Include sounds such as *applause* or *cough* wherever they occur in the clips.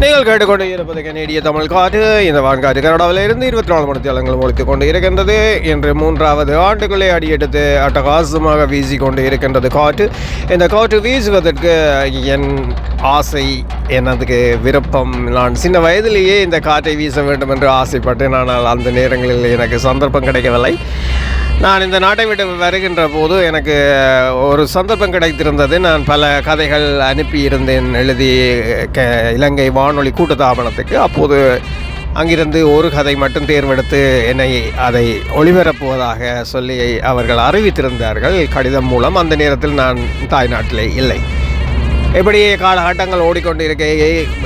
நீங்கள் கேட்டுக்கொண்டு இருப்பது கனேடிய தமிழ் காற்று. இந்த வான்காற்று கனடாவில் இருந்து இருபத்தி நாலு மணி தேலங்கள் ஒழித்துக் கொண்டு இருக்கின்றது இன்று மூன்றாவது ஆண்டுகளே அடியெடுத்து அட்டகாசமாக வீசி கொண்டு இருக்கின்றது காற்று. இந்த காற்று வீசுவதற்கு என் ஆசை எனதுக்கு விருப்பம். நான் சின்ன வயதிலேயே இந்த காற்றை வீச வேண்டும் என்று ஆசைப்பட்டேன். ஆனால் அந்த நேரங்களில் எனக்கு சந்தர்ப்பம் கிடைக்கவில்லை. நான் இந்த நாட்டை விட்டு வருகின்ற போது எனக்கு ஒரு சந்தர்ப்பம் கிடைத்திருந்தது. நான் பல கதைகள் அனுப்பியிருந்தேன் எழுதி க இலங்கை வானொலி கூட்டத்தாபனத்துக்கு. அப்போது அங்கிருந்து ஒரு கதை மட்டும் தேர்வெடுத்து என்னை அதை ஒளிபரப்புவதாக சொல்லி அவர்கள் அறிவித்திருந்தார்கள். கடிதம் மூலம் அந்த நேரத்தில் நான் தாய்நாட்டிலே இல்லை. இப்படி காலகட்டங்கள் ஓடிக்கொண்டு இருக்க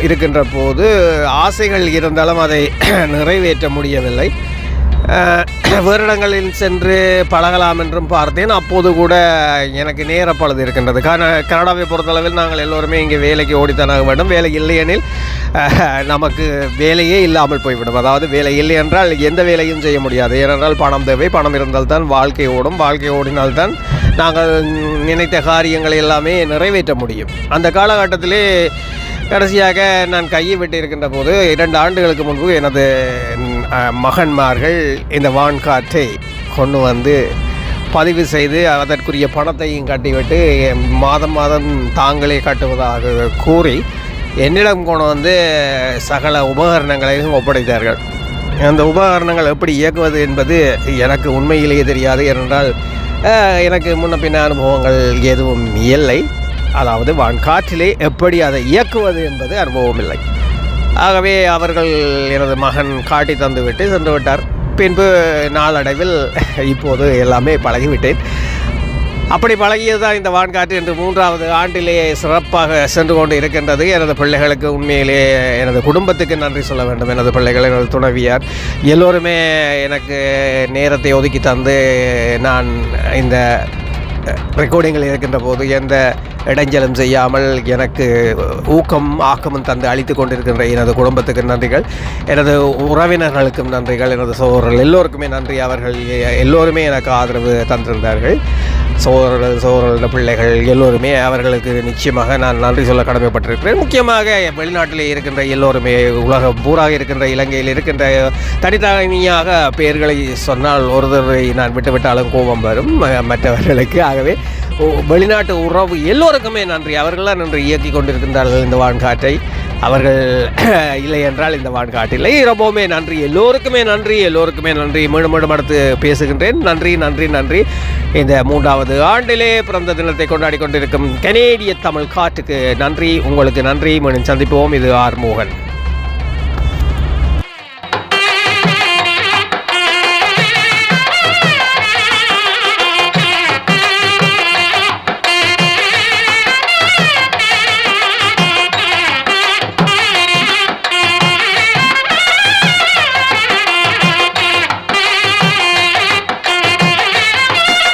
இருக்கின்ற போது ஆசைகள் இருந்தாலும் அதை *clears throat* நிறைவேற்ற முடியவில்லை. வேறு இடங்களில் சென்று பழகலாம் என்றும் பார்த்தேன். அப்போது கூட எனக்கு நேரப்பழுது இருக்கின்றது. காரண கனடாவை பொறுத்தளவில் நாங்கள் எல்லோருமே இங்கே வேலைக்கு ஓடித்தான் வேண்டும். வேலை இல்லையெனில் நமக்கு வேலையே இல்லாமல் போய்விடும். அதாவது வேலை இல்லை என்றால் எந்த வேலையும் செய்ய முடியாது. ஏனென்றால் பணம் தேவை. பணம் இருந்தால்தான் வாழ்க்கை ஓடும். வாழ்க்கை ஓடினால்தான் நாங்கள் நினைத்த காரியங்களை எல்லாமே நிறைவேற்ற முடியும். அந்த காலகட்டத்திலே கடைசியாக நான் கையை விட்டு இருக்கின்ற போது இரண்டு ஆண்டுகளுக்கு முன்பு எனது மகன்மார்கள் இந்த வான்காற்றை கொண்டு வந்து பதிவு செய்து அதற்குரிய பணத்தையும் கட்டிவிட்டு மாதம் மாதம் தாங்களே கட்டுவதாக கூறி என்னிடம் கொண்டு வந்து சகல உபகரணங்களையும் ஒப்படைத்தார்கள். அந்த உபகரணங்கள் எப்படி இயக்குவது என்பது எனக்கு உண்மையிலேயே தெரியாது. ஏனென்றால் எனக்கு முன்ன பின்ன அனுபவங்கள் எதுவும் இல்லை. அதாவது வான்காற்றிலே எப்படி அதை இயக்குவது என்பது அனுபவம் இல்லை. ஆகவே அவர்கள் எனது மகன் காட்டி தந்துவிட்டு சென்று விட்டார். பின்பு நாளடைவில் *laughs* இப்போது எல்லாமே பழகிவிட்டேன். அப்படி பழகியதுதான் இந்த வான்காற்று என்று மூன்றாவது ஆண்டிலேயே சிறப்பாக சென்று கொண்டு இருக்கின்றது. எனது பிள்ளைகளுக்கு உண்மையிலே எனது குடும்பத்துக்கு நன்றி சொல்ல வேண்டும். எனது பிள்ளைகள் எனது துணைவியார் எல்லோருமே எனக்கு நேரத்தை ஒதுக்கி தந்து நான் இந்த ரெக்கார்டிங்கில் இருக்கின்ற போது எந்த இடைஞ்சலும் செய்யாமல் எனக்கு ஊக்கம் ஆக்கமும் தந்து அளித்து கொண்டிருக்கின்ற எனது குடும்பத்துக்கு நன்றிகள். எனது உறவினர்களுக்கும் நன்றிகள். எனது சோழர்கள் எல்லோருக்குமே நன்றி. அவர்கள் எல்லோருமே எனக்கு ஆதரவு தந்திருந்தார்கள். சோழர்கள் சோழர்களோட பிள்ளைகள் எல்லோருமே அவர்களுக்கு நிச்சயமாக நான் நன்றி சொல்ல கடமைப்பட்டிருக்கிறேன். முக்கியமாக வெளிநாட்டிலே இருக்கின்ற எல்லோருமே உலக பூராக இருக்கின்ற இலங்கையில் இருக்கின்ற தனித்தனியாக பெயர்களை சொன்னால் ஒருதரை நான் விட்டுவிட்டாலும் கோபம் வரும். மற்றவர்களுக்கு ஆகவே வெளிநாட்டு உறவு எல்லோருக்குமே நன்றி. அவர்களாக நன்றி. இயக்கி கொண்டிருக்கின்றார்கள் இந்த வான்காட்டை அவர்கள் *clears throat* இல்லை என்றால் இந்த வான்காட்டில்லை. ரொம்பவுமே நன்றி. எல்லோருக்குமே நன்றி. எல்லோருக்குமே நன்றி. மீண்டும் மீண்டும் அடுத்து பேசுகின்றேன். நன்றி நன்றி நன்றி. இந்த மூன்றாவது ஆண்டிலே பிறந்த தினத்தை கொண்டாடி கொண்டிருக்கும் கனேடிய தமிழ் காட்டுக்கு நன்றி. உங்களுக்கு நன்றி. மீண்டும் சந்திப்போம். இது ஆர் மோகன்.